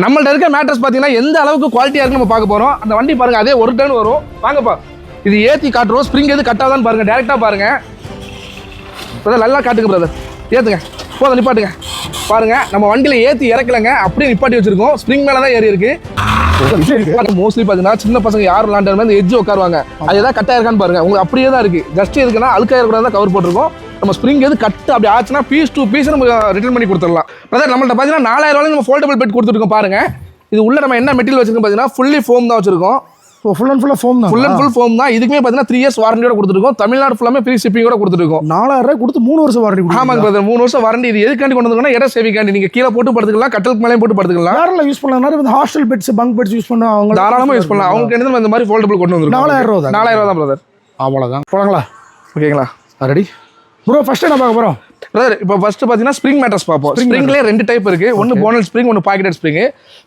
நம்மள்ட்ட இருக்க மேட்ரஸ் பார்த்தீங்கன்னா எந்த அளவுக்கு குவாலிட்டியாக இருக்கு நம்ம பார்க்க போகிறோம் அந்த வண்டி பாருங்க அதே ஒரு டன் வரும். வாங்கப்பா. இது ஏற்றி காட்டுறோம். ஸ்ப்ரிங் எது கட்டாதான்னு பாருங்க டேரெக்டாக பாருங்க. பிரதர் நல்லா காட்டுங்க பிரதர் ஏற்றுங்க போதும் நிப்பாட்டுங்க. பாருங்க நம்ம வண்டியில் ஏற்றி இறக்கலைங்க. அப்படியே நிப்பாட்டி வச்சிருக்கோம். ஸ்ப்ரிங் மேலே தான் ஏறி இருக்கு. மோஸ்ட்லி பார்த்தீங்கன்னா சின்ன பசங்க யார் விளாண்டாரு மாதிரி எட்ஜ் உட்காருவாங்க. அது ஏதாவது கட்டாக இருக்கான்னு பாருங்க. உங்களுக்கு அப்படியே தான் இருக்கு. ஜஸ்ட் எதுக்குன்னா அழுக்காக இருக்கக்கூடாது தான் கவர் போட்டிருக்கோம். நம்ம ஸ்ப்ரிங் எது கட்டு அப்படி ஆச்சுன்னா பீஸ் டூ பீஸ் நம்ம ரிட்டர்ன் பண்ணி கொடுத்துடலாம். பிரதர் நம்மள்ட்ட பார்த்தீங்கன்னா நாலாயிரம் ரூபாய் நம்ம ஃபோல்டபிள் பெட் கொடுத்துருக்கோம் பாருங்க. இது உள்ள நம்ம என்ன மெட்டீரியல் வச்சிருக்கோம் பார்த்தீங்கன்னா ஃபுல்லி ஃபோம் தான் வச்சிருக்கோம். ஃபுல் அண்ட் ஃபுல்லாக ஃபோம் தான்? ஃபுல் அண்ட் ஃபுல் ஃபோம் தான். இதுக்குமே பார்த்தீங்கன்னா த்ரீ இயர்ஸ் வாரண்டியோட கொடுத்துருக்கோம். தமிழ்நாடு ஃபுல்லாமே ஃப்ரீ ஷிப்பிங்கோட கொடுத்துருக்கோம். நாலாயிரம் ரூபாய் கொடுத்து மூணு வருஷம் வாரண்டி ஆமாங்க பிரதர் மூணு வருஷம் வாரண்டி இது எதுக்காண்டி கொண்டு வந்தோம்னா இட சேவிக்காண்டி. நீங்க கீழே போட்டு படுத்துக்கலாம் கட்டலுக்கு மேலே போட்டு படுத்துக்கலாம். யாரெல்லாம் யூஸ் பண்ணலாம்? வந்து hostel beds bunk beds use பண்ண அவங்க தாராளமா யூஸ் பண்ணலாம். நம்ம இந்த மாதிரி ஃபோல்டபிள் கொண்டு வந்துருக்கோம்? நாலாயிரம் ரூபா தான் நாலாயிரம் ரூபா தான் பிரதர் அவ்வளோதான் போலாங்களா ஓகேங்களா ரெடி ப்ரோ ஃபர்ஸ்ட் என்ன பார்க்க போகிறோம் பிரதர் இப்போ ஃபர்ஸ்ட் பார்த்தீங்கன்னா ஸ்ப்ரிங் மேட்டர்ஸ் பார்ப்போம். ஸ்ப்ரிங்லேயே ரெண்டு டைப் இருக்கு. ஒன்று போனல் ஸ்ப்ரிங் ஒன்று பாக்கெட் ஸ்ப்ரிங்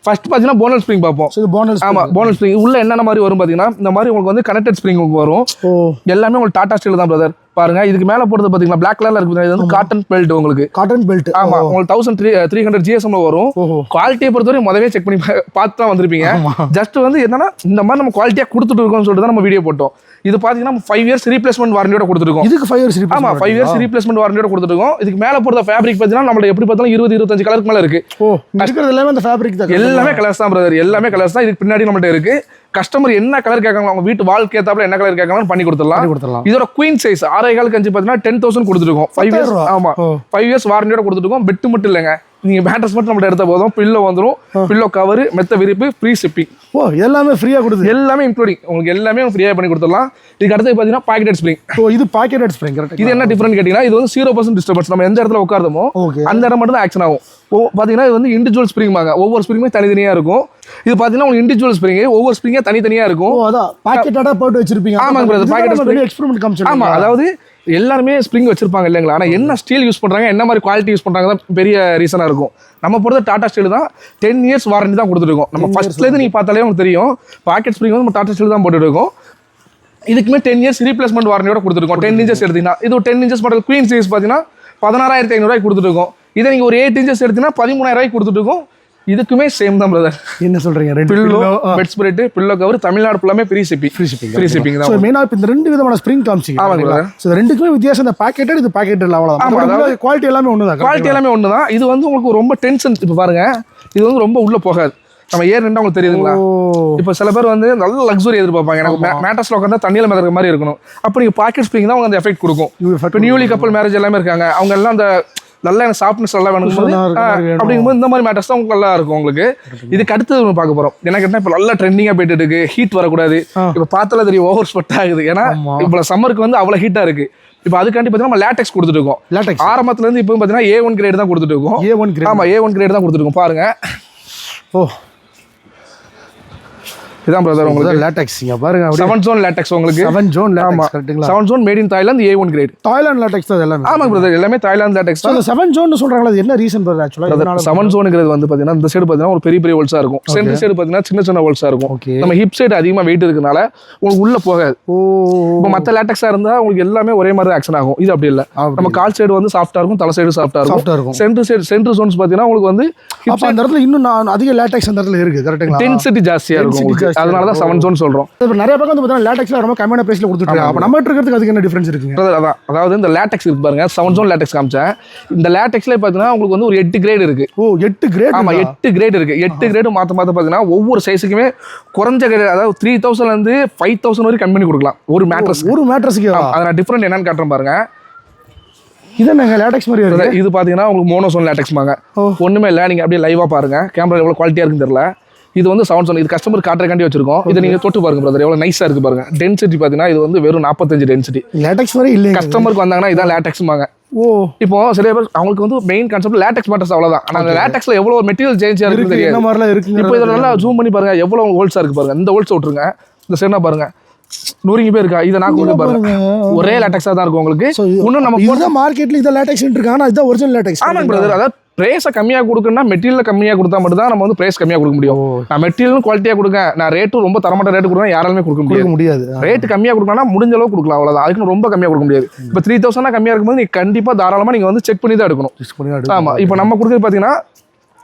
ஃபர்ஸ்ட் பார்த்தீங்கன்னா போனல் ஸ்ப்ரிங் பார்ப்போம். இது போனஸ் ஆமா போனல் ஸ்ப்ரிங் உள்ள என்னென்ன மாதிரி வரும் பார்த்தீங்கன்னா இந்த மாதிரி உங்களுக்கு வந்து கனெக்டட் ஸ்ப்ரிங் வரும். ஓ. எல்லாமே உங்களுக்கு டாடா ஸ்டீல் தான் பிரதர் பாருங்க இதுக்கு மேல போடுறது பார்த்தீங்கன்னா பிளாக் கலர்ல இருக்கு இது வந்து காட்டன் பெல்ட் உங்களுக்கு. காட்டன் பெல்ட் ஆமா உங்களுக்கு தௌசண்ட் த்ரீ த்ரீ ஹண்ட்ரட் ஜிஎஸ்எம்ல வரும். குவாலிட்டியை பொறுத்தவரை முதவே செக் பண்ணி பார்த்து தான் வந்திருப்பீங்க. ஜஸ்ட் வந்து என்னன்னா இந்த மாதிரி நம்ம குவாலிட்டியா கொடுத்துட்டு இருக்கோம்னு சொல்லிட்டு தான் நம்ம வீடியோ போட்டோம். இது பாத்தீங்கன்னா ஃபைவ் இயர்ஸ் ரீப்ளேஸ்மெண்ட் வாரண்டியோட கொடுத்துருக்கோம். இதுக்கு ஃபைவ் இயர்ஸ் ஆமா ஃபைவ் இயர்ஸ் ரீப்ளேஸ்மெண்ட் வாரண்டியோட கொடுத்துருக்கோம். இதுக்கு மேல போடுற ஃபேப்ரிக் பார்த்தீங்கன்னா நம்மள எப்படி பார்த்தாலும் இருபது இருபத்தஞ்சு கலருக்கு மேல இருக்கு. ஓ எல்லாமே அந்த ஃபேப்ரிக் தான் எல்லாமே கலர்ஸ் தான் பிரதர் எல்லாமே கலர்ஸ் தான். இதுக்கு பின்னாடி நம்மள்ட்ட இருக்கு. கஸ்டமர் என்ன கலர் கேட்காங்க அவங்க வீட்டு வால் ஏத்தாப்புல என்ன கலர் கேட்காங்கன்னு பண்ணி கொடுத்துடலாம். கொடுத்துடலாம். இதோட குயின் சைஸ் ஆறே காலுக்கு அஞ்சு பார்த்தீங்கன்னா டென் தௌசண்ட் கொடுத்துருக்கோம். Five years. ஆமா. ஃபைவ் இயர்ஸ் வாரண்டியோட கொடுத்துருக்கோம். பெட்டு மட்டும் இல்லைங்க. நீங்க மேட்ரஸ் மட்டும் நம்மள்ட்ட எடுத்த போதும். பில்லோ வந்துரும். பில்லோ கவர் மெத்த விரிப்பு ஃப்ரீ ஷிப்பிங் ஓ எல்லாமே ஃப்ரீயாக கொடுத்து. எல்லாமே இன்க்ளூடிங் உங்களுக்கு எல்லாமே ஃப்ரீயாக பண்ணி கொடுத்துடலாம். இதுக்கு அடுத்து பார்த்தீங்கன்னா பாக்கெட் ஸ்ப்ரிங் ஓ இது பாக்கெட் ஸ்ப்ரிங் கரெக்ட் இது என்ன டிஃபரெண்ட் கேட்டிங்கன்னா இது வந்து ஜீரோ பர்சன்ட் டிஸ்டர்பன்ஸ் நம்ம எந்த இடத்துல உட்காருமோ அந்த இடம் மட்டும் தான் ஆக்ஷன் ஆகும். ஓ பார்த்தீங்கன்னா இது வந்து இண்டிவிஜுவல் ஸ்ப்ரிங் வாங்க ஒவ்வொரு ஸ்ப்ரிங்குமே தனித்தனியாக இருக்கும். இது பார்த்தீங்கன்னா உங்களுக்கு இண்டிவிஜுவல் ஸ்ப்ரிங் ஒவ்வொரு ஸ்ப்ரிங்கே தனித்தனியாக இருக்கும். அதான். பாக்கெட்டடா போட்டு வச்சிருப்பீங்க. ஆமாங்க packet spring. எக்ஸ்பெரிமெண்ட் காமிச்சு ஆமா அதாவது எல்லாருமே ஸ்ப்ரிங் வச்சிருப்பாங்க இல்லைங்களா? ஆனா என்ன ஸ்டீல் யூஸ் பண்றாங்க என்ன மாதிரி குவாலிட்டி யூஸ் பண்றாங்க தான் பெரிய ரீசனா இருக்கும். நம்ம பொறுத்த டாடா ஸ்டீல் தான் டென் இயர்ஸ் வாரண்டி தான் கொடுத்துருக்கோம் நம்ம ஃபர்ஸ்ட்ல இருந்து நீங்க பார்த்தாலே உங்களுக்கு தெரியும். பாக்கெட் ஸ்ப்ரிங் வந்து நம்ம டாடா ஸ்டீல் தான் போட்டுட்டு இருக்கோம். இதுக்குமே டென் இயர்ஸ் ரீப்ளேஸ்மெண்ட் வாரண்டியோட கொடுத்துருக்கோம் டென் இன்ச்சஸ் எடுத்தீங்கன்னா. இது ஒரு ten inches model queen size பார்த்தீங்கன்னா பதினாறாயிரத்தி ஐநூறுவாய்க்கு கொடுத்துருக்கோம் இதை நீங்கள் ஒரு எயிட் இன்ச்சஸ் எடுத்தீங்கன்னா பதிமூணாயிரூவாய்க்கு கொடுத்துருக்கோம் இதுக்குமே சேம் தான் பிரதர் என்ன சொல்றீங்க? ரெண்டு pillow bed spread pillow cover Tamil Nadu ஃபுல்லாமே free shipping free shipping free shipping தான் ஸோ மெயினாக இப்போ இந்த ரெண்டு விதமான ஸ்ப்ரிங் காமிச்சிங்க ஆமாங்க brother. ஸோ ரெண்டுக்குமே வித்தியாசம் இந்த பாக்கெட்டட் இது பாக்கெட் இல்லை அவ்வளோதான் குவாலிட்டி எல்லாமே ஒன்று தான் குவாலிட்டி எல்லாமே ஒன்று தான் இது வந்து உங்களுக்கு ரொம்ப டென்ஷன் இப்போ பாருங்க. இது வந்து ரொம்ப உள்ள போகாது. நம்ம ஏர் ரெண்டா உங்களுக்கு தெரியுதுங்களா? இப்போ சில பேர் வந்து நல்ல லக்ஸுரி எதிர்பார்ப்பாங்க. எனக்கு மேட்டர்ஸ்ல உட்காந்தா தண்ணியில் மிதக்கிற மாதிரி இருக்கணும். அப்போ நீங்கள் பாக்கெட் ஸ்ப்ரிங் தான் உங்களுக்கு அந்த எஃபெக்ட் கொடுக்கும். இப்போ நியூலி கப்பல் மேரேஜ் எல்லாமே இருக்காங்க. அவங்க எல்லாம் அந்த நல்லா எனக்கு சாஃப்ட்னஸ் நல்லா வேணும். அப்படிங்கும்போது இந்த மாதிரி மேட்டர்ஸ் தான் உங்களுக்கு நல்லா இருக்கும் உங்களுக்கு. இதுக்கு அடுத்தது ஒன்று பார்க்க போறோம். எனக்கு என்ன இப்போ நல்லா ட்ரெண்டிங்காக போயிட்டு இருக்கு ஹீட் வரக்கூடாது. இப்போ பார்த்தாலே தெரியும் ஓவர் ஸ்வெட் ஆகுது. ஏன்னா. இப்போ சம்மருக்கு வந்து அவ்வளோ ஹீட்டாக இருக்கு. இப்போ அதுக்காண்டி பார்த்தீங்கன்னா நம்ம லேட்டெக்ஸ் கொடுத்துட்டு இருக்கோம். லேட்டெக்ஸ் ஆரம்பத்துல இருந்து இப்போ பார்த்தீங்கன்னா ஏ ஒன் கிரேட் தான் கொடுத்துட்டு இருக்கோம். ஏ ஒன் கிரேட் ஆமா ஏ ஒன் கிரேட் தான் கொடுத்துருக்கோம் பாருங்க. ஓ. இதான் பிரதர் உங்களுக்கு. லேட்டெக்ஸ் இங்க பாருங்க செவன் ஜோன் லேட்டெக்ஸ் உங்களுக்கு. செவன் ஜோன் ஆமா. லேட்டெக்ஸ் கரெக்ட்டுங்களா seven zone made in Thailand A one grade Thailand latex தான் எல்லாமே. ஆமாங்க பிரதர் எல்லாமே தாய்லாந்து லேட்டெக்ஸ் தான். அந்த செவன் ஜோன் சொல்றாங்களா அது என்ன ரீசன் பிரதர் ஆக்சுவலாக செவன் ஜோனுங்கிறது வந்து பார்த்தீங்கன்னா இந்த சைடு பார்த்தீங்கன்னா ஒரு பெரிய பெரிய ஹோல்ஸாக இருக்கும். சென்டர் சைடு பார்த்தீங்கன்னா சின்ன சின்ன ஹோல்ஸாக இருக்கும். ஓகே நம்ம ஹிப் சைடு அதிகமாக வெயிட் இருக்கனால உங்களுக்கு உள்ள போகாது. ஓ. இப்போ மற்ற லேட்டெக்ஸாக இருந்தால் உங்களுக்கு எல்லாமே ஒரே மாதிரி ஆக்ஷன் ஆகும். இது அப்படி இல்லை. நம்ம கால் சைடு வந்து சாஃப்டாக இருக்கும் தலை சைடு சாஃப்டாக இருக்கும். சாஃப்டா இருக்கும். சென்டர் சைடு சென்டர் ஜோன்ஸ் பார்த்தீங்கன்னா உங்களுக்கு வந்து அப்ப அந்த இடத்துல இன்னும் நான் அதிக லேட்டெக்ஸ் அந்த இடத்துல இருக்கு கரெக்ட்டுங்களா டென்சிட்டி ஜாஸ்தியாக இருக்கும் உங்களுக்கு. அதனால தான் செவன் ஜோன் சொல்கிறோம் இப்போ நிறைய பக்கம் வந்து பார்த்தீங்கன்னா லேட்டெக்ஸ்ல ரொம்ப கம்மியான பிரைஸ்ல கொடுத்துட்டு அப்ப நம்ம இருக்கிறதுக்கு அதுக்கு என்ன டிஃபரன்ஸ் இருக்குங்க? அதான். அதாவது இந்த லேட்டெக்ஸ் இருக்கு பாருங்க செவன் ஜோன் லேட்டெக்ஸ் காமிச்சேன். இந்த லேட்டெக்ஸ்ல பார்த்தீங்கன்னா உங்களுக்கு வந்து ஒரு எட்டு கிரேட் இருக்கு. ஓ எட்டு கிரேட் ஆமா எட்டு கிரேட் இருக்கு. எட்டு கிரேடு மாத்த மாத்த பார்த்தீங்கன்னா ஒவ்வொரு சைஸுக்குமே குறைஞ்ச கிரேட் அதாவது த்ரீ தௌசண்ட்ல இருந்து ஃபைவ் தௌசண்ட் வரைக்கும் கம்மி பண்ணி கொடுக்கலாம். ஒரு மேட்ரஸ் ஒரு மேட்ரஸ்க்கு அதை நான் டிஃப்ரெண்ட் என்னன்னு காட்டுறேன் பாருங்க. இது என்னங்க லேட்டெக்ஸ் மாதிரி இருக்கு? இது பாத்தீங்கன்னா உங்களுக்கு மோனோசோன் லேட்டெக்ஸ் வாங்க. ஒண்ணுமே இல்லை நீங்க அப்படியே லைவா பாருங்க. கேமரா எவ்வளவு குவாலிட்டியா இருக்குன்னு தெரியல. இது வந்து சவுண்ட் சோன் இது கஸ்டமர் காட்டுறக்காண்டி வச்சிருக்கோம். இதை நீங்க தொட்டு பாருங்க பிரதர் எவ்வளவு நைஸா இருக்கு பாருங்க. டென்சிட்டி பாத்தீங்கன்னா இது வந்து வெறும் நாற்பத்தஞ்சு டென்சிட்டி லேட்டெக்ஸ் மாதிரி இல்லைங்க. கஸ்டமருக்கு வந்தாங்கன்னா இதான் லேட்டெக்ஸ்மாங்க ஓ. இப்போ சில பேர் அவங்களுக்கு வந்து மெயின் கான்செப்ட் லேட்டெக்ஸ் மேட்டர்ஸ் அவ்வளவுதான். ஆனா அந்த லேட்டெக்ஸ்ல எவ்வளவு மெட்டீரியல் சேஞ்ச் இருக்கு இருக்கு என்ன மாதிரிலாம் இருக்குங்க இப்போ இதில் நல்லா ஜூம் பண்ணி பாருங்க எவ்வளவு ஹோல்ஸா இருக்கு பாருங்க. இந்த ஹோல்ஸ் விட்டுருங்க. இந்த சென்னா பாருங்க. நூறுங்க பேர் இருக்கா? இதை நான் கொண்டு பாருங்க. ஒரே லேட்டெக்ஸா தான் இருக்கும் உங்களுக்கு. இது- இன்னும் நம்ம இதுதான் மார்க்கெட்ல இதான் லேட்டெக்ஸ் இருக்கு ஆனா இதுதான் ஒரிஜினல் லேட்டெக்ஸ் ஆமாங்க பிரதர் அதாவது பிரைஸை கம்மியா கொடுக்கணும்னா மெட்டீரியல் கம்மியா கொடுத்தா மட்டும் தான் நம்ம வந்து பிரைஸ் கம்மியா கொடுக்க முடியும். நான் மெட்டீரியலும் குவாலிட்டியா கொடுங்க. நான் ரேட்டும் ரொம்ப தரமாட்ட ரேட் கொடுங்க யாராலுமே கொடுக்க முடியாது. கொடுக்க முடியாது. ரேட் கம்மியா கொடுக்கணும்னா முடிஞ்ச அளவு கொடுக்கலாம். அவ்வளவுதான். அதுக்கு ரொம்ப கம்மியா கொடுக்க முடியாது. இப்போ த்ரீ தௌசண்ட் கம்மியா இருக்கும்போது நீங்க கண்டிப்பா தாராளமா நீங்க வந்து செக் பண்ணி தான் எடுக்கணும். ஆமா. இப்போ நம்ம கொடுக்குறது பாத்தீங்கன்னா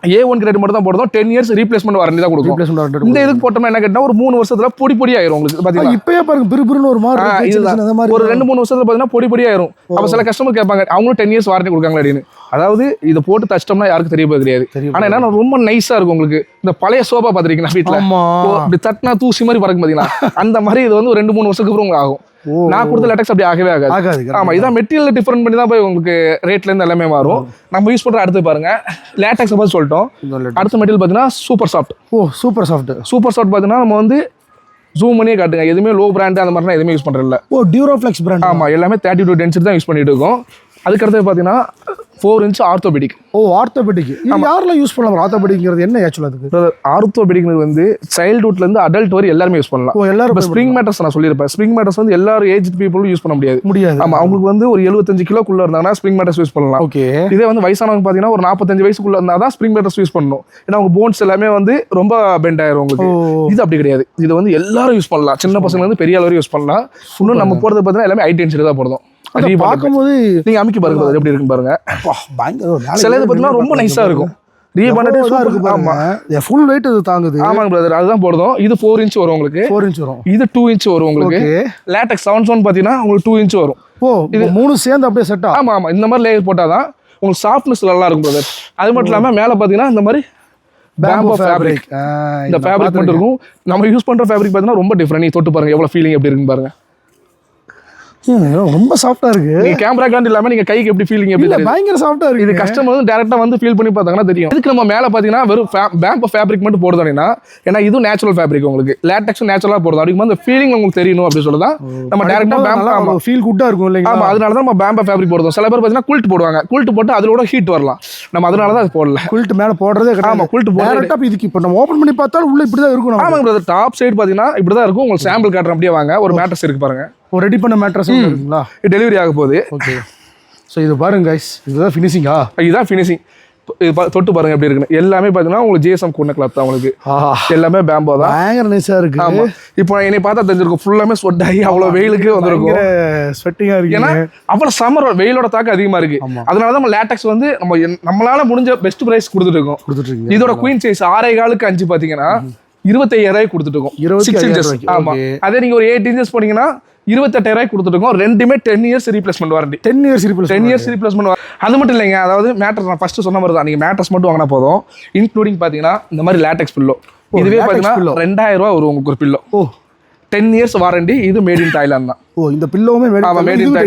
ஏ ஒன் கிரேட் மட்டும் தான் போடுறோம். டென் இயர்ஸ் ரீப்ளேஸ்மெண்ட் வாரண்டி தான் கொடுக்கும். இந்த இதுக்கு போட்டோம்னா என்ன கேட்டா ஒரு மூணு வருஷத்துல பொடி பொடி ஆயிரும் உங்களுக்கு. பாத்தீங்களா? இப்பயே பாருங்க பிறு பிறுன்னு ஒரு மாதிரி ஒரு ரெண்டு மூணு வருஷத்துல பாத்தீங்கன்னா பொடி பொடி ஆயிரும். அப்ப சில கஸ்டமர் கேட்பாங்க அவங்களும் டென் இயர்ஸ் வாரண்டி கொடுக்காங்க அப்படின்னு. அதாவது இதை போட்டு தச்சிட்டோம்னா யாருக்கும் தெரிய போகிறது கிடையாது. தெரிய ஆனா என்ன ரொம்ப நைஸா இருக்கும் உங்களுக்கு. இந்த பழைய சோபா பாத்திருக்கீங்களா வீட்டுல இப்படி தட்டினா தூசி மாதிரி பறக்கும் பாத்தீங்களா? அந்த மாதிரி இது வந்து ஒரு ரெண்டு மூணு வருஷத்துக்கு அப்புறம் ஆகும். நான் கொடுத்த லேட்டக்ஸ் அப்படி ஆகவே ஆகாது. ஆகாது ஆமா இதான் மெட்டீரியல் டிஃபரெண்ட் பண்ணி தான் போய் உங்களுக்கு ரேட்ல இருந்து எல்லாமே மாறும். நம்ம யூஸ் பண்ற அடுத்து பாருங்க லேட்டக்ஸ் பத்தி சொல்லிட்டோம். அடுத்த மெட்டீரியல் பாத்தீங்கன்னா super soft oh super soft super soft பாத்தீங்கன்னா நம்ம வந்து ஜூம் பண்ணியே காட்டுங்க. எதுவுமே லோ பிராண்ட் அந்த மாதிரிலாம் எதுவுமே யூஸ் பண்றது இல்ல ஓ டியூரோஃப்ளெக்ஸ் பிராண்ட் ஆமா எல்லாமே தேர்ட்டி டூ டென்சிட்டி தான் யூஸ் பண்ணிட்டு இருக்கோம். அதுக்கடுத்து பாத்தீங்கன்னா ஃபோர் இன்ச் ஆர்த்தோபெடிக் ஓ ஆர்த்தோபெடிக் யாரெல்லாம் யூஸ் பண்ணலாம்? ஆர்த்தோபெடிக்ங்கிறது என்ன ஆக்சுவலா அதுக்கு? ஆர்த்தோபெடிக் வந்து சைல்ட்ஹுட்ல இருந்து அடல்ட் வரை எல்லாருமே யூஸ் பண்ணலாம். ஓ எல்லாரும் இப்போ ஸ்ப்ரிங் மேட்டர்ஸ் நான் சொல்லியிருப்பேன். ஸ்ப்ரிங் மேட்டர்ஸ் வந்து எல்லாரும் ஏஜ் பீப்புளும் யூஸ் பண்ண முடியாது. முடியாது. ஆமா அவங்களுக்கு வந்து ஒரு எழுபத்தஞ்சு கிலோக்குள்ள இருந்தாங்கன்னா ஸ்ப்ரிங் மேட்டர்ஸ் யூஸ் பண்ணலாம். ஓகே. இதே வந்து வயசானவங்க பார்த்தீங்கன்னா ஒரு நாற்பத்தஞ்சு வயசுக்குள்ள இருந்தால் தான் ஸ்ப்ரிங் மேட்டர்ஸ் யூஸ் பண்ணணும். ஏன்னா அவங்க போன்ஸ் எல்லாமே வந்து ரொம்ப பெண்ட் ஆயிரும் உங்களுக்கு இது அப்படி கிடையாது. இது வந்து எல்லாரும் யூஸ் பண்ணலாம். சின்ன பசங்க வந்து பெரிய அளவு யூஸ் பண்ணலாம். இன்னும் நம்ம போறது பார்த்தீங்கன்னா எல்லாமே ஹை டென்சிட்டி தான் போடுறோம். பார்க்கும்போது நீங்க அமைக்க பாருங்க எப்படி இருக்குன்னு பாருங்க. சில இது பார்த்தீங்கன்னா ரொம்ப நைஸா இருக்கும். ரீபாண்டே இருக்கு ஆமா. ஃபுல் வெயிட் இது தாங்குது. ஆமாங்க பிரதர் அதுதான் போடுறோம். இது ஃபோர் இன்ச் வரும் உங்களுக்கு. ஃபோர் இன்ச் வரும். இது டூ இன்ச் வரும் உங்களுக்கு. லேட்டக்ஸ் செவன் செவன் பார்த்தீங்கன்னா உங்களுக்கு டூ இன்ச் வரும். ஓ இது மூணு சேர்ந்து அப்படியே செட்டா ஆமா ஆமா. இந்த மாதிரி லேயர் போட்டாதான் உங்களுக்கு சாஃப்ட்னஸ் நல்லா இருக்கும் பிரதர் அது மட்டும் இல்லாம மேல பாத்தீங்கன்னா இந்த மாதிரி பேம்போ ஃபேப்ரிக் இந்த ஃபேப்ரிக் மட்டும் இருக்கும் நம்ம யூஸ் பண்ற ஃபேப்ரிக் பார்த்தீங்கன்னா ரொம்ப டிஃப்ரெண்ட் நீ தொட்டு பாருங்க எவ்வளவு ஃபீலிங் எப்படி இருக்குன்னு பாருங்க. ரொம்ப சாஃப்டா இருக்கு. நீங்க கேமரா காண்டி இல்லாம நீங்க கைக்கு எப்படி ஃபீலிங் எப்படி பயங்கர சாஃப்டா இருக்கு. இது கஸ்டமர் டேரக்டா வந்து ஃபீல் பண்ணி பார்த்தாங்கன்னா தெரியும். இதுக்கு நம்ம மேல பாத்தீங்கன்னா வெறும் பேம்போ ஃபேப்ரிக் மட்டும் போடுறோம் அப்படின்னா ஏன்னா இதுவும் நேச்சுரல் ஃபேப்ரிக் உங்களுக்கு. லேட்டக்ஸும் நேச்சுரலா போடுறோம் அப்படிங்கும்போது அந்த ஃபீலிங் உங்களுக்கு தெரியணும் அப்படின்னு சொல்லதான் நம்ம டேரக்டா பேம்போ ஆமா. ஃபீல் குட்டா இருக்கும் இல்லைங்களா? ஆமா அதனால தான் நம்ம பேம்பா ஃபேப்ரிக் போடுறோம். சில பேர் பார்த்தீங்கன்னா குல்ட் போடுவாங்க. குல்ட் போட்டு அதோட ஹீட் வரலாம். நம்ம அதனால தான் அது போடல. குல்ட் மேல போடுறதே ஆமா கிடையாது குல்ட் போட டேரக்டா இதுக்கு இப்போ நம்ம ஓபன் பண்ணி பார்த்தாலும் உள்ள இப்படி தான் இருக்கும் பிரதர் டாப் சைடு பார்த்தீங்கன்னா இப்படி தான் இருக்கும். உங்களுக்கு சாம்பிள் காட்டுறேன் அப்படியே வாங்க. ஒரு மேட்ரஸ் இருக்கு பாருங்க. ரெடி பண்ண மேட்ரஸ் இருக்குங்களா டெலிவரி ஆக போகுது. ஓகே ஸோ இது பாருங்க கைஸ் இதுதான் ஃபினிஷிங்கா இதுதான் ஃபினிஷிங் இது தொட்டு பாருங்க எப்படி இருக்குன்னு. எல்லாமே பார்த்தீங்கன்னா உங்களுக்கு ஜிஎஸ்எம் கூண்ண கிளாத் தான் உங்களுக்கு. எல்லாமே பேம்போ தான். பயங்கர நைஸா இருக்கு ஆமா. இப்போ என்னை பார்த்தா தெரிஞ்சிருக்கும். ஃபுல்லாமே ஸ்வெட் ஆகி அவ்வளோ வெயிலுக்கு வந்திருக்கும். ஸ்வெட்டிங்கா ஏன்னா இருக்கு அவ்வளோ சம்மர் வெயிலோட தாக்கம் அதிகமா இருக்கு. அதனால தான் நம்ம லேட்டக்ஸ் வந்து நம்ம நம்மளால முடிஞ்ச பெஸ்ட் பிரைஸ் கொடுத்துட்டு இருக்கோம். கொடுத்துட்டு இதோட குயின் சைஸ் ஆறே காலுக்கு அஞ்சு பாத்தீங்கன்னா இருபத்தையாயிரம் கொடுத்துட்டு இருக்கோம். இருபத்தி ரூபாய்க்கு. ஆமா. அதே நீங்க ஒரு எயிட் இன்ச்சஸ் போனீங்கன்னா இருபத்தெட்டாயிரம் கொடுத்துட்டு இருக்கோம். ரெண்டுமே ten years replacement warranty ten years repeal ten years replacement அது மட்டும் இல்லைங்க. அதாவது மேட்டர் நான் ஃபர்ஸ்ட் சொன்ன மாதிரி தான். நீங்க மேட்டர்ஸ் மட்டும் வாங்கினா போதும். இன்க்ளூடிங் பாத்தீங்கன்னா இந்த மாதிரி லேட்டெக்ஸ் பில்லோ இதுவே pillow. ரெண்டாயிரம் ரூபா வரும் உங்களுக்கு ஒரு பில்லோ ஓ. டென் இயர்ஸ் வாரண்டி இது மேட் இன் தாய்லாந்து தான். ஓ இந்த பில்லோவுமே மேட்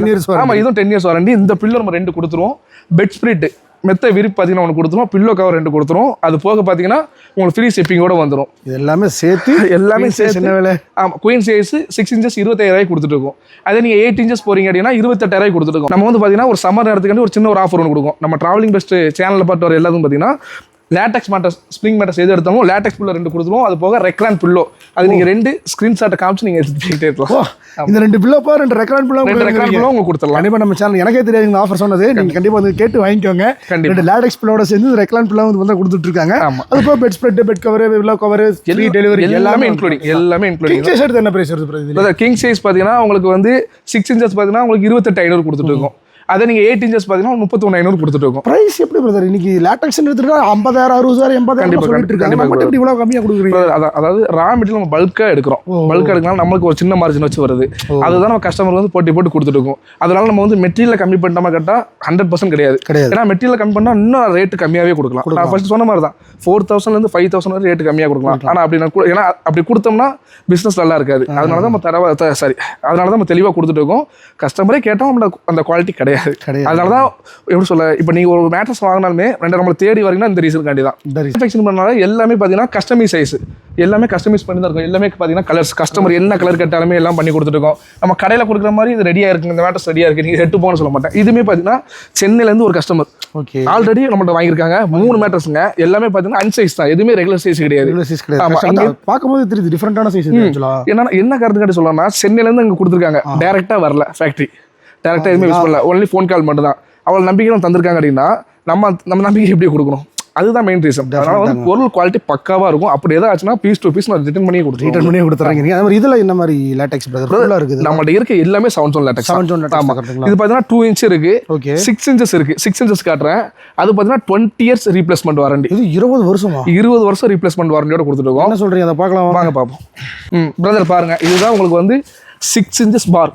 இன் இயர்ஸ் ஆமா இதுவும் டென் இயர்ஸ் வாரண்டி இந்த பில்லோ நம்ம ரெண்டு கொடுத்துருவோம். பெட் ஸ்ப்ரிட் மெத்த விரிப்பு பார்த்தீங்கன்னா ஒன்று கொடுத்துருவோம் பில்லோ கவர் ரெண்டு கொடுத்துருவோம் அது போக பார்த்தீங்கன்னா உங்களுக்கு ஃப்ரீ ஷிப்பிங்கோட வந்துடும் இது எல்லாமே சேர்த்து எல்லாமே சேர்த்து என்ன விலை? ஆமாம் குயின் சைஸ் சிக்ஸ் இன்ச்சஸ் இருபத்தாயிரம் கொடுத்துட்டு இருக்கோம். அதே நீங்கள் எயிட் இன்ச்சஸ் போறீங்க அப்படின்னா இருபத்தெட்டாயிரம் கொடுத்துட்டு இருக்கோம். நம்ம வந்து பார்த்தீங்கன்னா ஒரு சம்மர் நேரத்துக்கு ஒரு சின்ன ஒரு ஆஃபர் ஒன்று கொடுக்கும். நம்ம டிராவலிங் பெஸ்ட் சேனலில் பார்த்து வர எல்லாத்துக்கும் பார்த்தீங்கன்னா லேட்டக்ஸ் மேட்டர்ஸ் ஸ்ப்ரிங் மேட்டர்ஸ் எது எடுத்தாலும் லேட்டக்ஸ் பில்லோ ரெண்டு கொடுத்துருவோம். அது போக ரெக்ரான் பில்லோ. அது நீங்கள் ரெண்டு ஸ்க்ரீன்ஷாட்டை காமிச்சு நீங்கள் எடுத்துக்கிட்டே இருக்கலாம். இந்த ரெண்டு பில்லோ பா ரெண்டு ரெக்கார்ட் பில்லோ ரெண்டு ரெக்ரான் பில்லோ உங்களுக்கு கொடுத்துடலாம். கண்டிப்பா நம்ம சேனல் எனக்கே தெரியாது இந்த ஆஃபர் சொன்னது. நீங்க கண்டிப்பா. வந்து கேட்டு வாங்கிக்கோங்க. ரெண்டு லேடெக்ஸ் பில்லோட சேர்ந்து ரெக்லான் பில்லோ வந்து வந்து கொடுத்துட்டு இருக்காங்க. அது போக bed spread bed cover pillow cover free delivery எல்லாமே இன்க்ளூடிங் எல்லாமே இன்க்ளூடிங் சைஸ் எடுத்து என்ன பிரைஸ் வருது கிங் சைஸ் பார்த்தீங்கன்னா உங்களுக்கு வந்து சிக்ஸ் இன்ச்சஸ் பார்த்தீங்கன்னா உங்களுக்கு இருபத்தெட்டு ஐநூறு கொடுத்துட்டு இருக்கோம். அதே நீங்கள் எயிட் இன்ச்சஸ் பார்த்தீங்கன்னா முப்பத்தொன்று ஐநூறு கொடுத்துட்டு இருக்கோம். பிரைஸ் எப்படி பிரதர் இன்னைக்கு லேட்டக்ஸ் எடுத்துட்டா ஐம்பதாயிரம் அறுபதாயிரம் எண்பதாயிரம் சொல்லிட்டு இருக்காங்க. நம்ம இப்படி இவ்வளவு கம்மியா கொடுக்குறீங்க. அதாவது- ரா மெட்டீரியல் நம்ம பல்காக எடுக்கிறோம். பல்காக எடுக்கலாம் நம்மளுக்கு ஒரு சின்ன மார்ஜின் வச்சு வருது. அதுதான் நம்ம கஸ்டமர் வந்து போட்டி போட்டு கொடுத்துட்டு இருக்கோம். அதனால நம்ம வந்து மெட்டீரியல் கம்மி பண்ணிட்டோமா கேட்டால் ஹண்ட்ரட் பர்சன்ட் கிடையாது. ஏன்னா மெட்டீரியல் கம்மி பண்ணால் இன்னும் ரேட்டு கம்மியாகவே கொடுக்கலாம். நான் ஃபர்ஸ்ட் சொன்ன மாதிரி தான் ஃபோர் தௌசண்ட்லேருந்து ஃபைவ் தௌசண்ட் வரை ரேட்டு கம்மியாக கொடுக்கலாம். ஆனால் அப்படி நான் ஏன்னா அப்படி கொடுத்தோம்னா பிஸ்னஸ் நல்லா இருக்காது. அதனால தான் நம்ம தரவா சாரி அதனால தான் நம்ம தெளிவாக கொடுத்துட்டு இருக்கோம். கஸ்டமரே கேட்டால் நம்ம அந்த குவாலிட்டி கிடையாது. கிடையாது. அதனால தான் எப்படி சொல்ல இப்போ நீங்கள் ஒரு மேட்ரஸ் வாங்கினாலுமே ரெண்டு நம்மளை தேடி வரீங்கன்னா இந்த ரீசன் காண்டி தான். மேனுஃபேக்சரிங் பண்ணனால எல்லாமே பார்த்தீங்கன்னா கஸ்டமைஸ் சைஸ் எல்லாமே கஸ்டமைஸ் பண்ணி தான் இருக்கும். எல்லாமே பார்த்தீங்கன்னா கலர்ஸ் கஸ்டமர் என்ன கலர் கேட்டாலுமே எல்லாம் பண்ணி கொடுத்துருக்கோம் நம்ம கடையில் கொடுக்குற மாதிரி இது ரெடியாக இருக்குங்க இந்த மேட்டர்ஸ் ரெடியாக இருக்கு நீங்கள் எட்டு போகணும்னு சொல்ல மாட்டேன். இதுவுமே பார்த்தீங்கன்னா சென்னையிலேருந்து ஒரு கஸ்டமர் ஓகே. ஆல்ரெடி நம்மள்ட்ட வாங்கியிருக்காங்க. மூணு மேட்டர்ஸுங்க எல்லாமே பார்த்தீங்கன்னா அன்சைஸ் தான். எதுவுமே ரெகுலர் சைஸ் கிடையாது. ரெகுலர் சைஸ் கிடையாது. பார்க்கும்போது தெரியுது டிஃப்ரெண்டான சைஸ் என்ன என்ன கருத்து காட்டி சொல்லலாம்னா சென்னையிலேருந்து அங்கே கொடுத்துருக்காங்க. டேரெக்டாக வரல ஃபேக்ட்ரி டேரெக்டாக எதுவுமே யூஸ் பண்ணல. ஒன்லி ஃபோன் கால் மட்டும் தான் அவ்வளோ நம்பிக்கை நம்ம தந்திருக்காங்க அப்படின்னா நம்ம நம்ம நம்பிக்கை எப்படி கொடுக்கணும்? அதுதான் மெயின் ரீசன் அதனால வந்து பொருள் குவாலிட்டி பக்காவா இருக்கும். அப்படி ஏதாவது ஆச்சுன்னா பீஸ் டு பீஸ் நான் ரிட்டர்ன் பண்ணி கொடுத்துருவோம் ரிட்டர்ன் பண்ணி கொடுத்துறீங்க. அதே மாதிரி இதுல என்ன மாதிரி லேட்டெக்ஸ் பிரதர் இருக்குது. நம்மள்ட்ட இருக்க எல்லாமே seven zone latex seven zone ஆமா. லேட்டெக்ஸ் இது பார்த்தீங்கன்னா டூ இன்ச் இருக்கு. ஓகே சிக்ஸ் இன்ச்சஸ் இருக்கு. சிக்ஸ் இன்ச்சஸ் காட்டுறேன். அது பார்த்தீங்கன்னா டுவெண்ட்டி இயர்ஸ் ரீப்ளேஸ்மெண்ட் வாரண்டி இது இருபது வருஷமா? இருபது வருஷம் ரீப்ளேஸ்மெண்ட் வாரண்டியோட கொடுத்துருக்கோம் என்ன சொல்றீங்க? அதை பார்க்கலாம். வாங்க பார்ப்போம் ம் பிரதர் பாருங்க. இதுதான் உங்களுக்கு வந்து சிக்ஸ் இன்ச்சஸ் பார்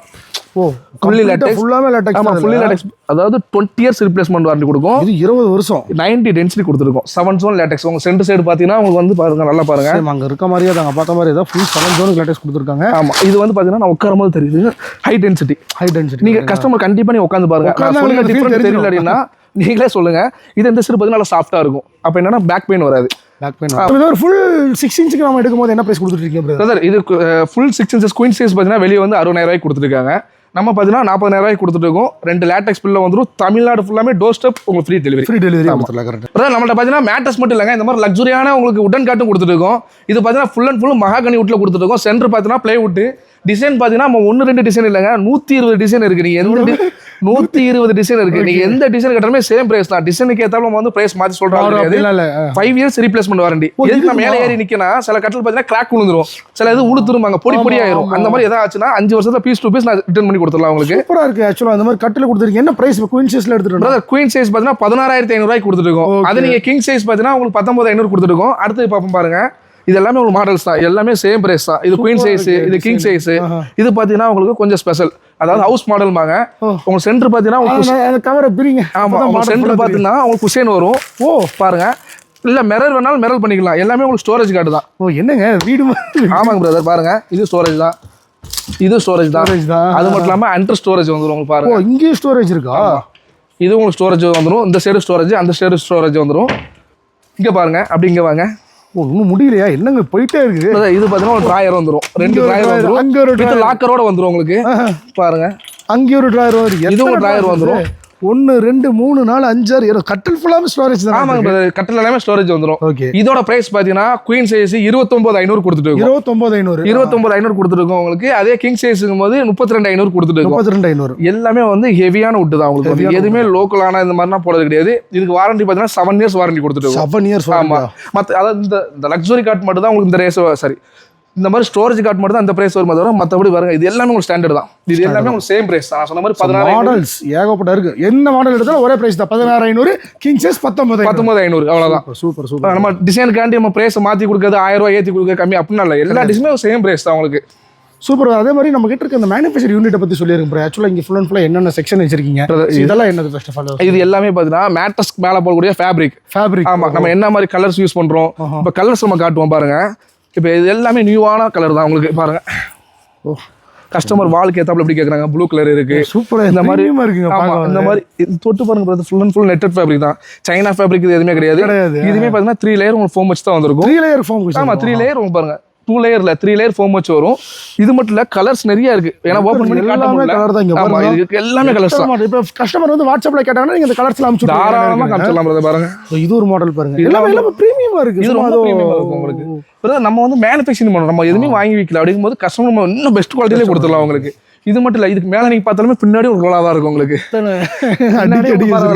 Fully latex. ஃபுல்லாமே லேட்டெக்ஸ் ஆமா ஃபுல்லி லேட்டக்ஸ் அதாவது டுவெண்ட்டி இயர்ஸ் ரீப்ளேஸ்மெண்ட் வாரண்டி கொடுக்கும். இது இருபது வருஷம். நைன்டி டென்சிட்டி கொடுத்துருக்கோம். செவன் ஜோன் லேட்டக்ஸ் உங்க சென்டர் சைடு பார்த்தீங்கன்னா உங்களுக்கு வந்து பாருங்க நல்லா பாருங்க. அங்க இருக்க மாதிரியே அங்க பார்த்த மாதிரி தான் ஃபுல் செவன் ஜோனுக்கு லேட்டெக்ஸ் கொடுத்துருக்காங்க. ஆமா இது வந்து பாத்தீங்கன்னா நான் உட்காரும் போது தெரியுது. ஹை டென்சிட்டி ஹை டென்சிட்டி நீங்க கஸ்டமர் கண்டிப்பா நீங்க உட்காந்து பாருங்க. தெரியல. அப்படின்னா நீங்களே சொல்லுங்க. இது இந்த சைடு பார்த்தீங்கன்னா நல்லா சாஃப்டா இருக்கும். அப்ப என்னன்னா பேக் பெயின் வராது. பேக் பெயின் ஃபுல் சிக்ஸ் இன்ச்சுக்கு நம்ம எடுக்கும்போது என்ன பிரைஸ் பிரதர் பிரதர் இது full six inches queen size பார்த்தீங்கன்னா வெளியே வந்து அறுபதாயிரம் ரூபாய்க்கு கொடுத்துருக்காங்க நம்ம பார்த்தீங்கன்னா கொடுத்துட்டு இருக்கோம் ரெண்டு லேட்டெக்ஸ் பில்ல வந்துடும் தமிழ்நாடு ஃபுல்லாமே டோர் ஸ்டெப் உங்களுக்கு ஃப்ரீ டெலிவரி ஃப்ரீ டெலிவரி கொடுத்துடலாம் கரெக்ட் நம்மள்ட்ட பார்த்தீங்கன்னா மேட்டர்ஸ் மட்டும் இல்லைங்க. இந்த மாதிரி லக்ஸுரியான உங்களுக்கு உடன் காட்டும் கொடுத்துருக்கோம் இது பார்த்தீங்கன்னா ஃபுல் அண்ட் ஃபுல் மகாகனி வுட்ல கொடுத்துருக்கோம் சென்டர் பார்த்தீங்கன்னா ப்ளே வுட்டு டிசைன் பார்த்தீங்கன்னா நம்ம ஒன்று ரெண்டு டிசைன் இல்லைங்க. நூற்றி இருபது டிசைன் இருக்கு. நீங்க எந்த நூற்றி இருபது டிசைன் இருக்கு. நீங்க எந்த டிசைன் கேட்டாலுமே சேம் பிரைஸ் தான். டிசைனுக்கு ஏற்றாலும் நம்ம வந்து பிரைஸ் மாற்றி சொல்றாங்க ஃபைவ் இயர்ஸ் ரீப்ளேஸ்மெண்ட் வாரண்டி எதுக்கு நான் மேலே ஏறி நிக்கனா சில கட்டில் பார்த்தீங்கன்னா கிராக் விழுந்துரும் சில இது உளுத்துருமாங்க பொடி பொடி ஆயிரும் அந்த மாதிரி எதாவது ஆச்சுன்னா அஞ்சு வருஷத்துல பீஸ் டு பீஸ் நான் ரிட்டர்ன் பண்ணி கொடுத்துடலாம் உங்களுக்கு. சூப்பரா இருக்கு ஆக்சுவலா அந்த மாதிரி கட்டில கொடுத்துருக்கீங்க. என்ன பிரைஸ் குயின் சைஸ்ல எடுத்துட்டு குயின் சைஸ் பார்த்தீங்கன்னா பதினாறாயிரத்தி ஐநூறுவாய்க்கு கொடுத்துருக்கோம் அது நீங்க கிங் சைஸ் பார்த்தீங்கன்னா உங்களுக்கு பத்தொன்பது ஐநூறு கொடுத்துருக்கோம் அடுத்து பார்ப்போம் பாருங்க. இது எல்லாமே உங்களுக்கு மாடல்ஸ் தான். எல்லாமே சேம் பிரைஸ் தான். இது குயின் சைஸ் இது கிங் சைஸ் இது பார்த்தீங்கன்னா உங்களுக்கு கொஞ்சம் ஸ்பெஷல் அதாவது ஹவுஸ் மாடல்மாங்க உங்க சென்டர் பார்த்தீங்கன்னா உங்களுக்கு கவரை பிரிங்க. ஆமா உங்க சென்டர். பார்த்தீங்கன்னா உங்களுக்கு குஷேன் வரும். ஓ. பாருங்க. இல்ல மிரர் வேணாலும் மிரர் பண்ணிக்கலாம். எல்லாமே உங்களுக்கு ஸ்டோரேஜ் கார்டு தான். ஓ என்னங்க? வீடு ஆமாங்க பிரதர் பாருங்க. இது ஸ்டோரேஜ் தான். இது ஸ்டோரேஜ் தான். அது மட்டும் இல்லாம அண்டர் ஸ்டோரேஜ் வந்துரும் உங்களுக்கு பாருங்க. இங்கேயும் ஸ்டோரேஜ் இருக்கா? இது உங்களுக்கு ஸ்டோரேஜ் வந்துரும். இந்த சைடு ஸ்டோரேஜ் அந்த சைடு ஸ்டோரேஜ் வந்துரும். இங்க பாருங்க. அப்படி இங்க வாங்க. இன்னும் முடியலையா? என்னங்க போயிட்டே இருக்குது? இது பாத்தீங்கன்னா ஒரு டிராயர் வந்துரும். ரெண்டு டிராயர் வந்துரும். அங்க ஒரு லாக்கரோட வந்துரும் உங்களுக்கு. பாருங்க. அங்கே ஒரு டிராயர் இது ஒரு டிராயர் வந்துரும். ஒன்னு ரெண்டு மூணு நாலு அஞ்சாறு ஏழு கட்டில் ஃபுல்லாமே ஸ்டோரேஜ் தான் ஆமாங்க கட்டில் எல்லாமே ஸ்டோரேஜ் வந்துரும். ஓகே இதோட பிரைஸ் பாத்தீங்கன்னா குயின் சைஸ் இருபத்தொன்பது ஐநூறு கொடுத்துட்டு இருக்கோம். இருபத்தொன்பது ஐநூறு. இருபத்தொன்பது ஐநூறு கொடுத்துருக்கோம் உங்களுக்கு. அதே கிங் சைஸுங்கும் போது முப்பத்தி ரெண்டு ஐநூறு கொடுத்துட்டு இருக்கோம். முப்பத்தி ரெண்டு ஐநூறு. எல்லாமே வந்து ஹெவியான வுட்டு தான் உங்களுக்கு. எதுவுமே லோக்கலான இந்த மாதிரிலாம் போடுறது கிடையாது. இதுக்கு வாரண்டி பார்த்தீங்கன்னா செவன் இயர்ஸ் வாரண்டி கொடுத்துட்டு செவன் இயர்ஸ் ஆமா. மற்ற அதாவது இந்த இந்த லக்ஸுரி கார்ட் மட்டும் தான் உங்களுக்கு இந்த ரேஸ் சாரி இந்த மாதிரி ஸ்டோரேஜ் கார்ட் மட்டும் தான் இந்த பிரைஸ் வருமா தவிர மற்றபடி பாருங்க இது எல்லாமே உங்களுக்கு ஸ்டாண்டர்ட் தான். இது எல்லாமே உங்களுக்கு சேம் பிரைஸ் தான். சொன்ன மாதிரி பதினாறு மாடல்ஸ் ஏகப்பட்ட இருக்கு. என்ன மாடல் எடுத்தாலும் ஒரே பிரைஸ் தான். பதினாறு ஐநூறு கிங் சைஸ் பத்தொன்பது பத்தொன்பது ஐநூறு அவ்வளவுதான். சூப்பர் சூப்பர் நம்ம டிசைனுக்காண்டி நம்ம பிரைஸ் மாத்தி கொடுக்கறது ஆயிரம் ரூபாய் ஏத்தி கொடுக்க கம்மி அப்படின்னா இல்லை. எல்லா டிசைனுமே சேம் பிரைஸ் தான் உங்களுக்கு. சூப்பர் அதே மாதிரி நம்ம கிட்ட இருக்க இந்த மேனுஃபேக்சர் யூனிட்டை பத்தி சொல்லிருங்க ப்ரோ ஆக்சுவலாக இங்க ஃபுல் அண்ட் ஃபுல்லாக என்னென்ன செக்ஷன் வச்சிருக்கீங்க? இதெல்லாம் என்னது ஃபர்ஸ்ட் ஆஃப் ஆல் இது எல்லாமே பார்த்தீங்கன்னா மேட்ரஸ் மேலே போடக்கூடிய ஃபேப்ரிக் ஃபேப்ரிக் ஆமா நம்ம என்ன மாதிரி கலர்ஸ் யூஸ் பண்றோம். இப்போ கலர்ஸ் நம்ம காட்டுவோம் பாருங்க. இப்போ இது எல்லாமே நியூவான கலர் தான் உங்களுக்கு பாருங்க. ஓ கஸ்டமர் வாலுக்கு ஏத்தாப்புல எப்படி கேக்குறாங்க? ப்ளூ கலர் இருக்கு. சூப்பராக இந்த மாதிரி இருக்குங்க ஆமா பார்க்க இந்த மாதிரி இது தொட்டு பாருங்க full and full netted fabric தான். சைனா ஃபேப்ரிக் இது எதுவுமே கிடையாது. இதுவுமே பார்த்தீங்கன்னா த்ரீ லேயர் உங்களுக்கு ஃபோம் வச்சு தான் வந்திருக்கும். த்ரீ லேயர் ஃபார்ம் ஆமா த்ரீ லேயர் உங்களுக்கு பாருங்க. டூ லேயர்ல த்ரீ லேயர் ஃபோம் வச்சு வரும். இது மட்டும் இல்ல கலர்ஸ் நிறைய இருக்கு. ஏன்னா ஓப்பன் பண்ணி எல்லாமே colour தான் இங்க ஆமா. இதுக்கு எல்லாமே கலர்ஸ் தான். இப்போ கஸ்டமர் வந்து வாட்ஸ்அப்ல கேட்டாங்கன்னா நீங்க இந்த கலர்ஸ்லாம் அனுப்பிச்சு தாராளமா brother, பாருங்க. இது ஒரு மாடல் பாருங்க. எல்லாமே எல்லாமே ப்ரீமியமா இருக்கு. இது ரொம்ப ப்ரீமியமா இருக்கும் உங்களுக்கு. நம்ம வந்து மேனுஃபேக்சரிங் பண்ணோம் நம்ம எதுவுமே வாங்கி வைக்கல. அப்படிங்கும்போது கஸ்டமர் நம்ம இன்னும் பெஸ்ட் குவாலிட்டிலே கொடுத்துடலாம் உங்களுக்கு இது மட்டும் இல்ல இதுக்கு மேல நீங்க பார்த்தாலுமே பின்னாடி ஒரு ரோலா தான் இருக்கும் உங்களுக்கு.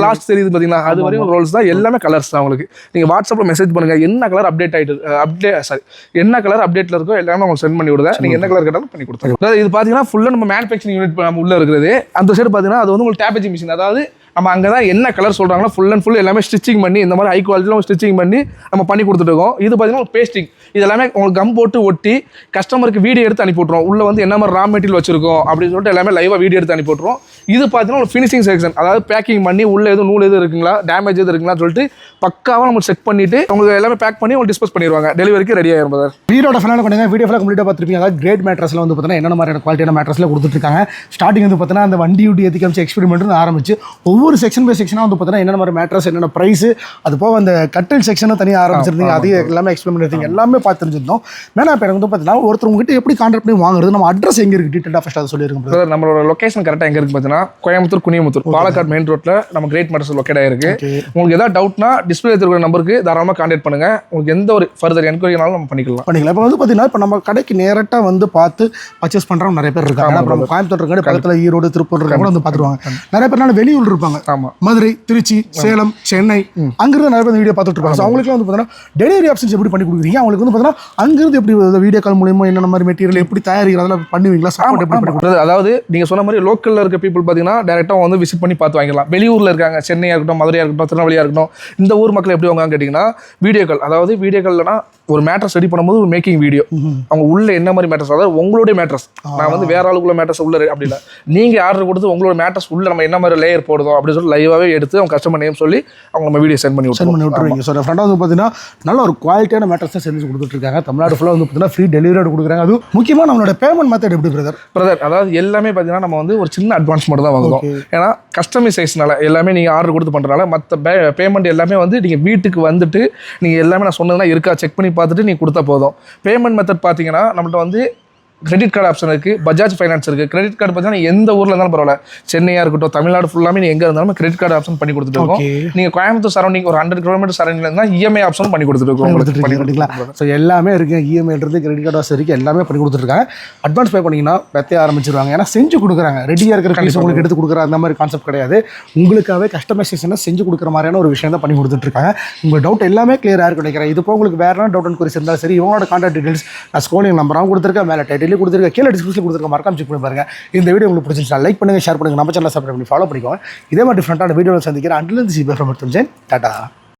லாஸ்ட் தெரியுது பாத்தீங்களா? அது வரையும் ரோல்ஸ் தான் எல்லாமே கலர்ஸ் தான் உங்களுக்கு நீங்க வாட்ஸ்அப்ல மெசேஜ் பண்ணுங்க என்ன கலர் அப்டேட் ஆயிட்டு அப்டேட் சாரி என்ன கலர் அப்டேட்ல இருக்கோ எல்லாமே உங்களுக்கு சென்ட் பண்ணி விடுதேன் நீங்க என்ன கலர் கேட்டாலும் பண்ணி கொடுத்தாங்க இது பாத்தீங்கன்னா ஃபுல்லா நம்ம மேனுஃபேக்சரிங் யூனிட் நம்ம உள்ள இருக்கிறது அந்த சைடு பாத்தீங்கன்னா அது வந்து உங்களுக்கு டேபேஜிங் மிஷின் அதாவது நம்ம அங்கே தான் என்ன கலர் சொல்கிறாங்களோ ஃபுல் அண்ட் ஃபுல் எல்லாமே ஸ்டிச்சிங் பண்ணி இந்த மாதிரி ஹை குவாலிட்டியில் ஸ்டிச்சிங் பண்ணி நம்ம பண்ணி கொடுத்துட்டுருக்கோம் இது பார்த்தீங்கன்னா பேஸ்டிங் இது எல்லாமே உங்களுக்கு கம் போட்டு ஒட்டி கஸ்டமருக்கு வீடியோ எடுத்து அனுப்பி விட்ருவோம் உள்ளே வந்து என்ன மாதிரி ரா மெட்டீரியல் வச்சிருக்கோம் அப்படின்னு சொல்லிட்டு எல்லாமே லைவாக வீடியோ எடுத்து அனுப்பி விட்ருவோம் இது பார்த்தீங்கன்னா ஃபினிஷிங் செக்ஷன் அதாவது பேக்கிங் பண்ணி உள்ளே எதுவும் நூல் எதுவும் இருக்குங்களா டேமேஜ் எதுவும் இருக்குங்களா சொல்லிட்டு பக்காவாக நம்ம செக் பண்ணிட்டு உங்களுக்கு எல்லாமே பேக் பண்ணி உங்களுக்கு டிஸ்போஸ் பண்ணிடுவாங்க. டெலிவரிக்கு ரெடி ஆயிரும் சார் வீடியோட ஃபைனல் பண்ணுங்க வீடியோ ஃபுல்லாக கம்ப்ளீட்டாக பார்த்துருப்பீங்க. அதாவது கிரேட் மேட்ரஸில் வந்து பார்த்தீங்கன்னா என்னென்ன மாதிரியான குவாலிட்டியான மேட்ரஸில் கொடுத்துருக்காங்க ஸ்டார்டிங் வந்து பார்த்தீங்கன்னா அந்த வண்டி விட்டு ஏற்றி காமிச்சு எக்ஸ்பெரிமெண்ட் ஆரம்பிச்சு ஒவ்வொரு செக்ஷன் பை செக்ஷனாக வந்து பார்த்தீங்கன்னா என்னென்ன மாதிரி மேட்ரஸ் என்னென்ன ப்ரைஸ் அது போக அந்த கட்டில் செக்ஷனும் தனியாக ஆரம்பிச்சிருந்தீங்க அதையும் எல்லாமே எக்ஸ்பிளைன் பண்ணிருந்தீங்க எல்லாமே பார்த்துருந்துருந்தோம். மேனா இப்போ எனக்கு வந்து பார்த்தீங்கன்னா ஒருத்தர் உங்ககிட்ட எப்படி கான்டாக்ட் பண்ணி வாங்குறது நம்ம அட்ரஸ் எங்கே இருக்குது டீட்டெயிலாக ஃபஸ்ட் அதை சொல்லியிருக்கோம் நம்மளோட லொகேஷன் கரெக்டாக எங்க இருக்கு பார்த்தீங்கன்னா கோயம்புத்தூர் குனியமுத்தூர். பாலக்காடு மெயின் ரோட்ல நம்ம கிரேட் மட்டர்ஸ் லொக்கேட் ஆயிருக்கு. உங்களுக்கு ஏதாவது டவுட்னா டிஸ்பிளே இருக்கிற நம்பருக்கு தாராளமாக கான்டாக்ட் பண்ணுங்க. உங்களுக்கு எந்த ஒரு ஃபர்தர் என்கொயரினாலும் நம்ம பண்ணிக்கலாம். பண்ணிக்கலாம். இப்போ வந்து பார்த்தீங்கன்னா இப்போ நம்ம கடைக்கு நேரட்டாக வந்து பார்த்து பர்ச்சேஸ் பண்ணுறவங்க நிறைய பேர் இருக்காங்க. அப்புறம் நம்ம கோயம்புத்தூர் இருக்காங்க பக்கத்தில் ஈரோடு திருப்பூர் இருக்காங்க வந்து பார்த்துருவாங்க. நிறைய பேர் வெளியூர் இருப்பாங்க. இருப்பாங்க மதுரை திருச்சி சேலம் சென்னை அங்கிருந்து நிறைய பேர் வீடியோ பார்த்துட்டு இருப்பாங்க. ஸோ அவங்களுக்குலாம் வந்து பார்த்தீங்கன்னா டெலிவரி ஆப்ஷன்ஸ் எப்படி பண்ணி கொடுக்குறீங்க? அவங்களுக்கு வந்து பார்த்தீங்கன்னா அங்கிருந்து எப்படி வீடியோ கால் மூலியமா என்னென்ன மாதிரி மெட்டீரியல் எப்படி தயாரிக்கிறது அதெல்லாம் பண்ணுவீங்களா? சப்போர்ட் எப்படி பண்ணி அதாவது- அதாவது நீங்க சொன்ன மாதிரி லோக்கல்ல இருக்க பீப்புள் பாத்தீங்கன்னா டேரக்டா வந்து விசிட் பண்ணி பார்த்து வாங்கிக்கலாம் வெளியூர்ல இருக்காங்க சென்னையா இருக்கட்டும் மதுரையா இருக்கட்டும் திருநெல்வேலியா இருக்கட்டும் இந்த ஊர் மக்கள் எப்படி வாங்க கேட்டிங்கன்னா வீடியோ கால் அதாவது வீடியோ கால்லனா ஒரு மேட்ரஸ் ரெடி பண்ணும்போது ஒரு மேக்கிங் வீடியோ அவங்க உள்ள என்ன மாதிரி மேட்ரஸ் அதாவது உங்களுடைய மேட்ரஸ் நான் வந்து வேற ஆளுக்குள்ள மேட்ரஸ் உள்ள அப்படி இல்லை நீங்க ஆர்டர் கொடுத்து உங்களோட மேட்ரஸ் உள்ள நம்ம என்ன மாதிரி லேயர் போடுதோம் அப்படின்னு சொல்லி லைவாவே எடுத்து அவங்க கஸ்டமர் நேம் சொல்லி அவங்க நம்ம வீடியோ சென்ட் பண்ணி சென்ட் பண்ணி விட்டுருவீங்க. ஸோ ஃப்ரெண்டாக வந்து பார்த்தீங்கன்னா நல்ல ஒரு குவாலிட்டியான மேட்டர்ஸ் செஞ்சு கொடுத்துட்டு இருக்காங்க தமிழ்நாடு ஃபுல்லாக வந்து பார்த்தீங்கன்னா ஃப்ரீ டெலிவரி கொடுக்குறாங்க. அதுவும் முக்கியமாக நம்மளோட பேமெண்ட் மெத்தட் எப்படி பிரதர் பிரதர் அதாவது எல்லாமே பார்த்தீங்கன்னா நம்ம வந்து ஒரு சின்ன அட்வான்ஸ் மட்டும் தான் வாங்குறோம். ஏன்னா கஸ்டமைசேஷனால எல்லாமே நீங்கள் ஆர்டர் கொடுத்து பண்ணுறனால மற்ற பேமெண்ட் எல்லாமே வந்து நீங்கள் வீட்டுக்கு வந்துட்டு நீங்கள் எல்லாமே நான் சொன்னதுனா இருக்கா? செக் பண்ணி பார்த்துட்டு நீங்கள் கொடுத்தா போதும். பேமெண்ட் மெத்தட் பார்த்தீங்கன்னா நம்மள்ட்ட வந்து கிரெடிட் கார்டு ஆப்ஷன் இருக்குது பஜாஜ் ஃபைனான்ஸ் இருக்குது கிரெடிட் கார்டு பார்த்தீங்கன்னா எந்த ஊரில் இருந்தாலும் பரவாயில்ல. சென்னையாக இருக்கட்டும் தமிழ்நாடு ஃபுல்லாமே நீங்கள் எங்கே இருந்தாலும் கிரெடிட் கார்டு ஆப்ஷன் பண்ணி கொடுத்துட்டு இருக்கோம். Okay. நீங்கள் கோயம்புத்தூர் சரௌண்டிங் ஒரு ஹண்ட்ரட் கிலோமீட்டர் சரௌண்டிங் இருந்தால் இஎம்ஐ ஆப்ஷன் பண்ணி ரைட்டுங்களா ஸோ எல்லாமே இருக்கு. இஎம்ஐ இருந்து கிரெடிட் கார்டு வசதி வரைக்கும் எல்லாமே பண்ணி கொடுத்துருக்காங்க அட்வான்ஸ் பே பண்ணீங்கன்னா வெத்தைய ஆரம்பிச்சிருவாங்க. ஏன்னா செஞ்சு கொடுக்குறாங்க. ரெடியாக இருக்கிற பீஸ் உங்களுக்கு எடுத்து கொடுக்குற அந்த மாதிரி கான்செப்ட் கிடையாது. உங்களுக்காகவே கஸ்டமைசேஷனை செஞ்சு கொடுக்குற மாதிரியான ஒரு விஷயம் தான் பண்ணி கொடுத்துட்டு இருக்காங்க உங்க டவுட் எல்லாமே கிளியராக இருக்கு நினைக்கிறேன். இது உங்களுக்கு வேற டவுட் அண்ட் குறிஸ் இருந்தாலும் சரி இவங்களோட கான்டாக்ட் டீடைல்ஸ் நான் ஸ்கோலிங் நம்பராகவும் கொடுத்துருக்கேன். மேலே டைட்டிலே கொடுத்துருக்க கீழே டிஸ்கிரிப்ஷன் கொடுத்துருக்க மறக்காம செக் பண்ணி பாருங்க. இந்த வீடியோ உங்களுக்கு பிடிச்சிருச்சா லைக் பண்ணுங்க ஷேர் பண்ணுங்க. நம்ம சேனல் சப்ஸ்கிரைப் பண்ணி ஃபாலோ பண்ணிக்கோங்க. இதே மாதிரி டிஃப்ரெண்டான வீடியோவில் சந்திக்கிறேன். அண்டில் சி பேர் டாட்டா